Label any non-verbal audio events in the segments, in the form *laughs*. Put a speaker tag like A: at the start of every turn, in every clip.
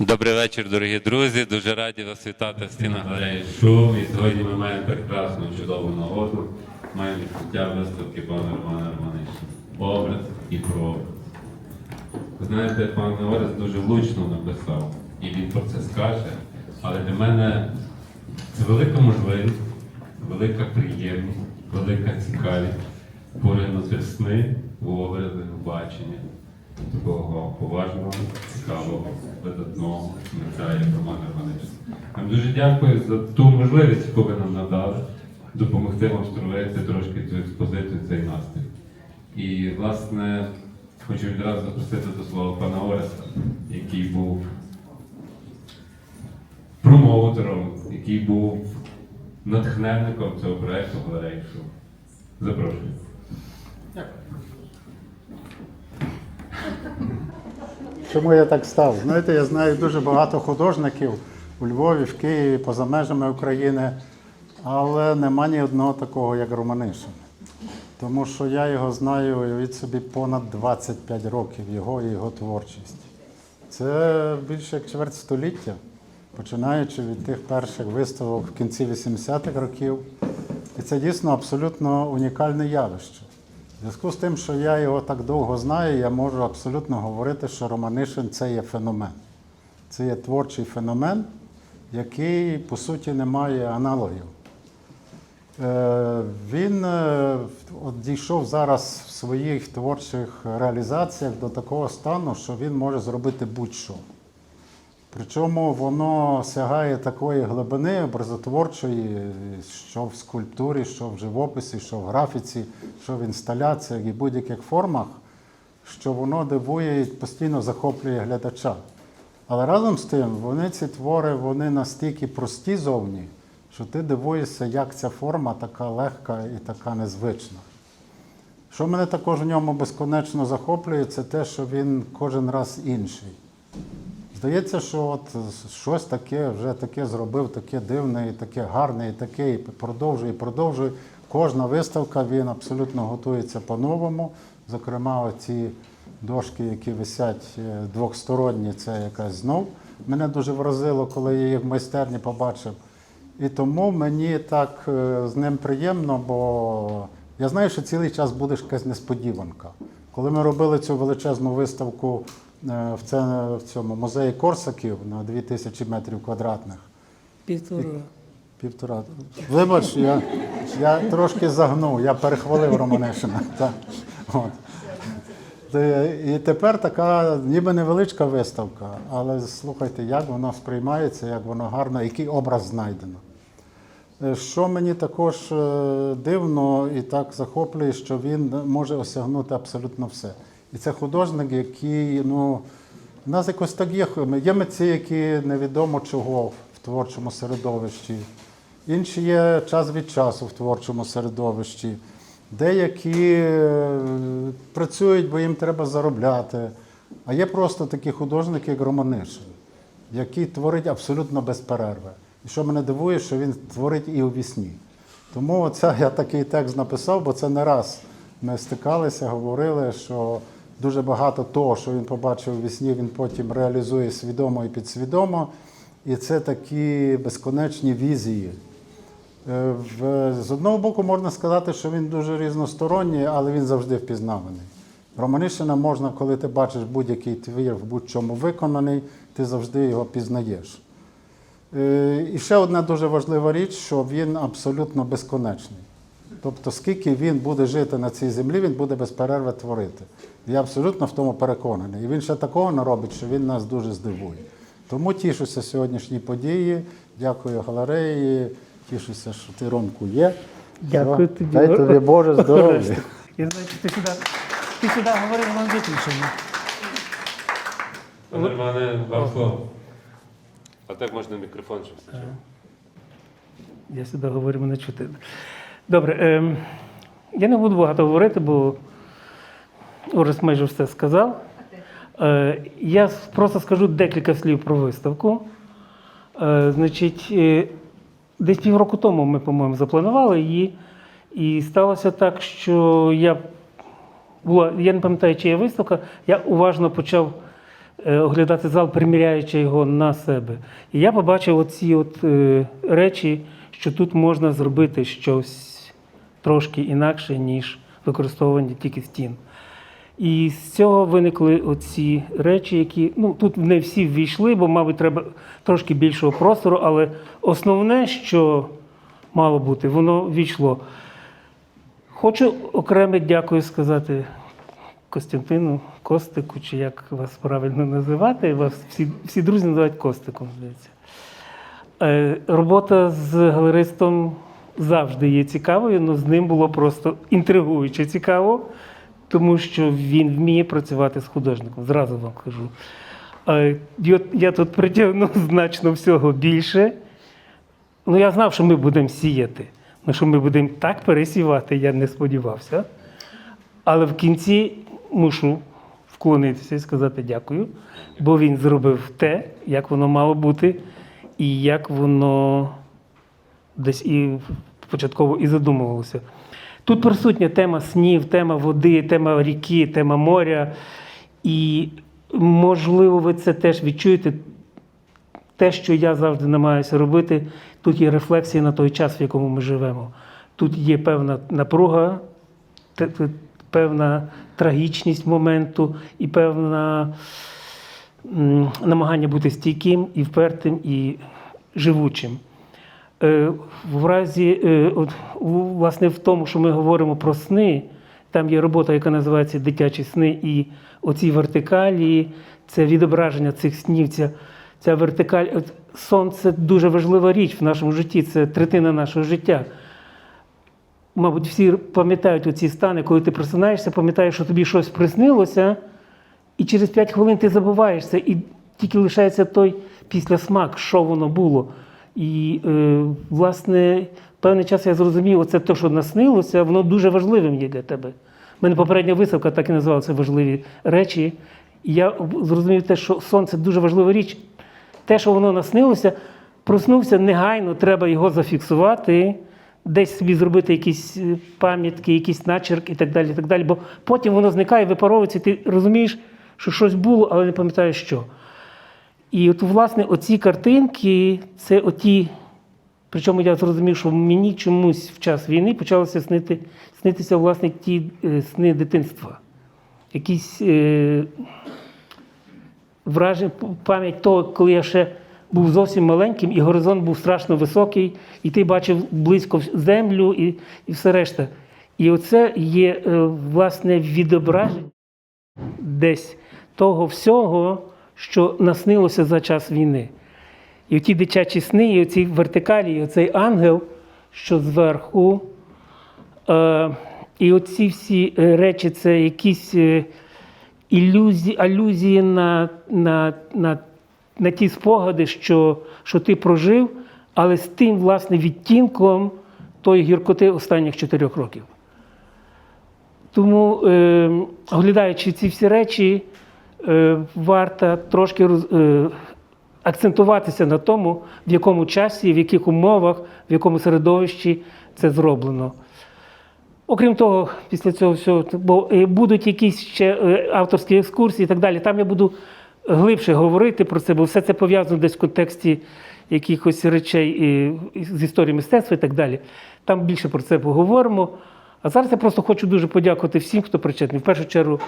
A: Добрий вечір, дорогі друзі. Дуже раді вас вітати в стінах галереї Шум. І сьогодні ми маємо прекрасну, чудову нагоду. Маємо відкриття виставки пана Романа Романича. Образ і прообраз. Ви знаєте, пан Орес дуже влучно написав, і він про це скаже. Але для мене це велика можливість, велика приємність, велика цікавість поринути сни в образи, в бачення такого поважного, цікавого, видатного митця, як Роман Романович. Вам дуже дякую за ту можливість, яку ви нам надали, допомогти вам створити трошки цю експозицію, цей настрій. І, власне, хочу відразу запросити до слова пана Ореста, який був промоутером, який був натхненником цього проєкту галереї. Запрошую.
B: Чому я так став? Знаєте, я знаю дуже багато художників у Львові, в Києві, поза межами України, але нема ні одного такого, як Романишин. Тому що я його знаю від собі понад 25 років, його і його творчість. Це більше як чверть століття, починаючи від тих перших виставок в кінці 80-х років. І це дійсно абсолютно унікальне явище. В зв'язку з тим, що я його так довго знаю, я можу абсолютно говорити, що Романишин це є феномен. Це є творчий феномен, який, по суті, не має аналогів. Е, Він е, от дійшов зараз в своїх творчих реалізаціях до такого стану, що він може зробити будь-що. Причому воно сягає такої глибини образотворчої, що в скульптурі, що в живописі, що в графіці, що в інсталяціях і будь-яких формах, що воно дивує і постійно захоплює глядача. Але разом з тим, вони ці твори вони настільки прості зовні, що ти дивуєшся, як ця форма така легка і така незвична. Що мене також в ньому безконечно захоплює, це те, що він кожен раз інший. Здається, що от щось таке вже таке зробив, таке дивне, і таке гарне, і таке, і продовжує, і продовжує. Кожна виставка він абсолютно готується по-новому. Зокрема, ці дошки, які висять е, двохсторонні, це якась знов. Мене дуже вразило, коли я їх в майстерні побачив. І тому мені так е, з ним приємно, бо я знаю, що цілий час буде якась несподіванка. Коли ми робили цю величезну виставку в, це, в цьому музеї Корсаків на 2000 метрів квадратних,
C: Півтора.
B: півтора. Вибач, я, я трошки загнув, я перехвалив. *laughs* Так. От. І тепер така ніби невеличка виставка, але слухайте, як воно сприймається, як воно гарно, який образ знайдено. Е, Що мені також е, дивно і так захоплює, що він може осягнути абсолютно все. І це художник, який, ну, в нас якось так є. Є митці, які невідомо чого в творчому середовищі. Інші є час від часу в творчому середовищі. Деякі е, працюють, бо їм треба заробляти. А є просто такі художники, як Романишин, який творить абсолютно без перерви. І що мене дивує, що він творить і у вісні. Тому оце я такий текст написав, бо це не раз ми стикалися, говорили, що дуже багато того, що він побачив у вісні, він потім реалізує свідомо і підсвідомо. І це такі безконечні візії. Е, З одного боку, можна сказати, що він дуже різносторонній, але він завжди впізнаваний. Романишина можна, коли ти бачиш будь-який твір в будь-чому виконаний, ти завжди його пізнаєш. Е, І ще одна дуже важлива річ, що він абсолютно безконечний. Тобто, скільки він буде жити на цій землі, він буде без перерви творити. Я абсолютно в тому переконаний. І він ще такого наробить, що він нас дуже здивує. Тому тішуся сьогоднішній події. Дякую галереї. Тішуся, що ти Ромку є.
C: Дякую
B: Все.
C: тобі.
B: Дай тобі Боже здоров'я.
C: Я знаю, ти сюди, ти сюди говорив вам виключено.
A: Пане Романе, вам слово. А так можна мікрофон, щоб все.
C: Я сюди говорю, мене чути. Добре. ем, я не буду багато говорити, бо Орес майже все сказав. Е, я просто скажу декілька слів про виставку. Е, значить, е, десь півроку тому ми, по-моєму, запланували її. І сталося так, що я була, я не пам'ятаю, чия виставка, я уважно почав е, оглядати зал, приміряючи його на себе. І я побачив оці от е, речі, що тут можна зробити щось трошки інакше, ніж використовування тільки стін. І з цього виникли оці речі, які ну тут не всі ввійшли, бо, мабуть, треба трошки більшого простору, але основне, що мало бути, воно ввійшло. Хочу окреме дякую сказати Костянтину, Костику, чи як вас правильно називати. Вас всі, всі друзі називають Костиком, здається. Е, Робота з галеристом завжди є цікавою, але з ним було просто інтригуюче цікаво, тому що він вміє працювати з художником. Зразу вам кажу. Е, Я тут притягнув *laughs* значно всього більше. Ну, я знав, що ми будемо сіяти. Ну, що ми будемо так пересівати, я не сподівався. Але в кінці мушу вклонитися і сказати дякую, бо він зробив те, як воно мало бути, і як воно десь і початково і задумувалося. Тут присутня тема снів, тема води, тема ріки, тема моря. І, можливо, ви це теж відчуєте. Те, що я завжди намагаюся робити, тут є рефлексія на той час, в якому ми живемо. Тут є певна напруга, певна трагічність моменту і певна намагання бути стійким і впертим і живучим. Е, В разі, е, власне, в тому, що ми говоримо про сни, там є робота, яка називається Дитячі сни, і оці вертикалі, це відображення цих снів, ця, ця вертикаль. От Сон це дуже важлива річ в нашому житті, це третина нашого життя. Мабуть, всі пам'ятають оці стани, коли ти просинаєшся, пам'ятаєш, що тобі щось приснилося, і через 5 хвилин ти забуваєшся, і тільки лишається той післясмак, що воно було. І, е, власне, певний час я зрозумів, оце те, що наснилося, воно дуже важливим є для тебе. У мене попередня виставка так і називалася важливі речі. І я зрозумів те, що сон це дуже важлива річ. Те, що воно наснилося, проснувся негайно, треба його зафіксувати, десь собі зробити якісь е, пам'ятки, якийсь начерк і так далі. І так далі. Бо потім воно зникає, випаровується, і ти розумієш, що щось було, але не пам'ятаєш що. І от, власне, оці картинки це оті. Причому я зрозумів, що мені чомусь в час війни почалося снити, снитися власне ті е, сни дитинства. Якісь е, враження, пам'ять того, коли я ще був зовсім маленьким, і горизонт був страшно високий, і ти бачив близько землю і, і все решта. І оце є е, власне відображення десь того всього, що наснилося за час війни. І оті дитячі сни, і оці вертикалі, і оцей ангел, що зверху. Е, і оці всі е, речі це якісь е, ілюзії, алюзії на, на, на, на ті спогади, що, що ти прожив, але з тим, власне, відтінком тої гіркоти останніх чотирьох років. Тому, е, оглядаючи ці всі речі, варто трошки е, акцентуватися на тому, в якому часі, в яких умовах, в якому середовищі це зроблено. Окрім того, після цього всього, бо е, будуть якісь ще е, авторські екскурсії і так далі. Там я буду глибше говорити про це, бо все це пов'язано десь в контексті якихось речей е, з історії мистецтва і так далі. Там більше про це поговоримо. А зараз я просто хочу дуже подякувати всім, хто причетний. В першу чергу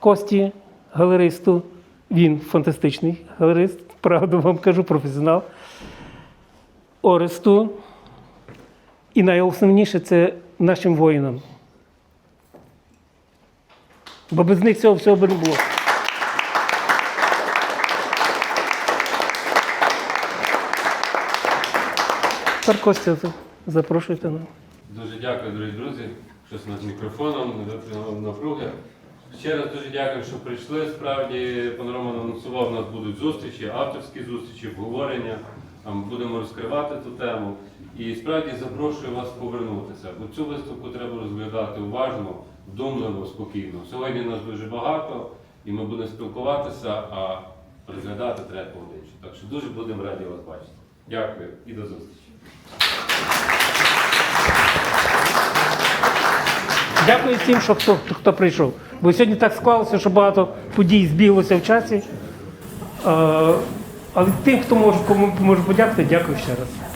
C: Кості, галеристу. Він фантастичний галерист, правду вам кажу, професіонал. Оресту. І найосновніше це нашим воїнам. Бо без них цього всього би не було. Тепер Костя, запрошуйте нас.
A: Дуже дякую, дорогі друзі. Щось над мікрофоном, напруги. Ще раз дуже дякую, що прийшли. Справді, пан Роман анонсував, у нас будуть зустрічі, авторські зустрічі, обговорення. Будемо розкривати ту тему. І справді запрошую вас повернутися. Бо цю виставку треба розглядати уважно, вдумливо, спокійно. Сьогодні нас дуже багато, і ми будемо спілкуватися, а розглядати треба поодинче. Так що дуже будемо раді вас бачити. Дякую і до зустрічі.
C: Дякую всім, що хто, хто прийшов. Бо сьогодні так склалося, що багато подій збіглося в часі. Е, але тим, хто може, кому може подякувати, дякую ще раз.